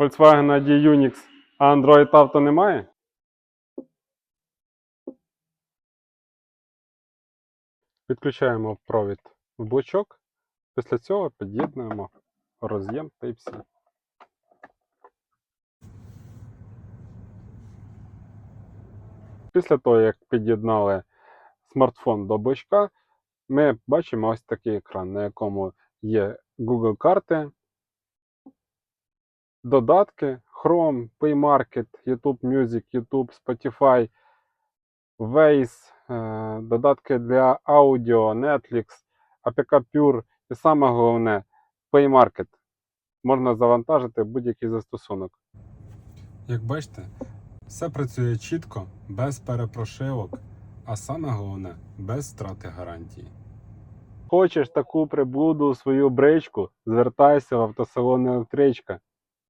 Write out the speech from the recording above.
Volkswagen ID Unix, а Android Auto немає? Підключаємо провід в блочок. Після цього під'єднуємо роз'єм Type-C. Після того, як під'єднали смартфон до блочка, ми бачимо ось такий екран, на якому є Google карти, додатки, Chrome, Play Market, YouTube Music, YouTube, Spotify, Waze, е, додатки для аудіо, Netflix, APK Pure і саме головне Play Market. Можна завантажити будь-який застосунок. Як бачите, все працює чітко, без перепрошивок, а саме головне без страти гарантії. Хочеш таку приблуду у свою бричку, звертайся в автосалон електричка.